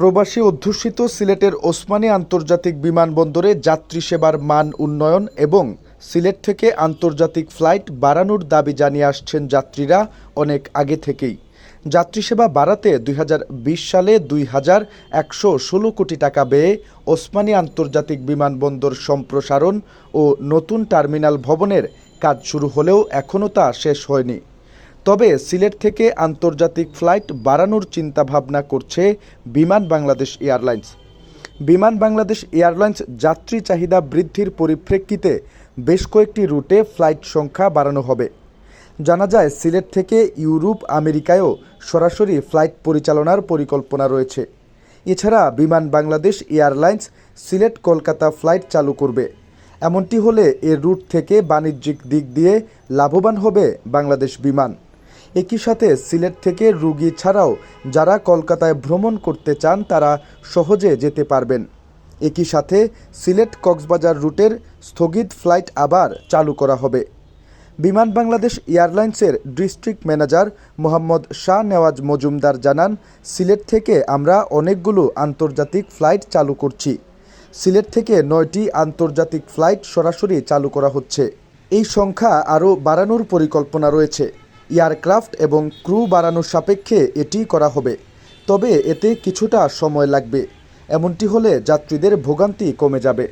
প্রবাসী অধ্যুষিত সিলেটের ওসমানী আন্তর্জাতিক বিমানবন্দরে যাত্রী সেবার মান উন্নয়ন এবং সিলেট থেকে আন্তর্জাতিক ফ্লাইট বাড়ানোর দাবি জানিয়ে আসছেন যাত্রীরা অনেক আগে থেকেই। যাত্রী সেবা বাড়াতে দুই হাজার বিশ সালে দুই হাজার একশো ষোলো কোটি টাকা ব্যয়ে ওসমানী আন্তর্জাতিক বিমানবন্দর সম্প্রসারণ ও নতুন টার্মিনাল ভবনের কাজ শুরু হলেও এখনও তা শেষ হয়নি। তবে সিলেট থেকে আন্তর্জাতিক ফ্লাইট বাড়ানোর চিন্তাভাবনা করছে বিমান বাংলাদেশ এয়ারলাইন্স। বিমান বাংলাদেশ এয়ারলাইন্স যাত্রী চাহিদা বৃদ্ধির পরিপ্রেক্ষিতে বেশ কয়েকটি রুটে ফ্লাইট সংখ্যা বাড়ানো হবে। জানা যায়, সিলেট থেকে ইউরোপ, আমেরিকায়ও সরাসরি ফ্লাইট পরিচালনার পরিকল্পনা রয়েছে। এছাড়া বিমান বাংলাদেশ এয়ারলাইন্স সিলেট কলকাতা ফ্লাইট চালু করবে। এমনটি হলে এর রুট থেকে বাণিজ্যিক দিক দিয়ে লাভবান হবে বাংলাদেশ বিমান। একই সাথে সিলেট থেকে রুগী ছাড়াও যারা কলকাতায় ভ্রমণ করতে চান, তারা সহজে যেতে পারবেন। একই সাথে সিলেট কক্সবাজার রুটের স্থগিত ফ্লাইট আবার চালু করা হবে। বিমান বাংলাদেশ এয়ারলাইন্সের ডিস্ট্রিক্ট ম্যানেজার মোহাম্মদ শাহ নেওয়াজ মজুমদার জানান, সিলেট থেকে আমরা অনেকগুলো আন্তর্জাতিক ফ্লাইট চালু করছি। সিলেট থেকে নয়টি আন্তর্জাতিক ফ্লাইট সরাসরি চালু করা হচ্ছে। এই সংখ্যা আরও বাড়ানোর পরিকল্পনা রয়েছে। এয়ারক্রাফট এবং ক্রু বাড়ানোর সাপেক্ষে এটি করা হবে। তবে এতে কিছুটা সময় লাগবে। এমনটি হলে যাত্রীদের ভোগান্তি কমে যাবে।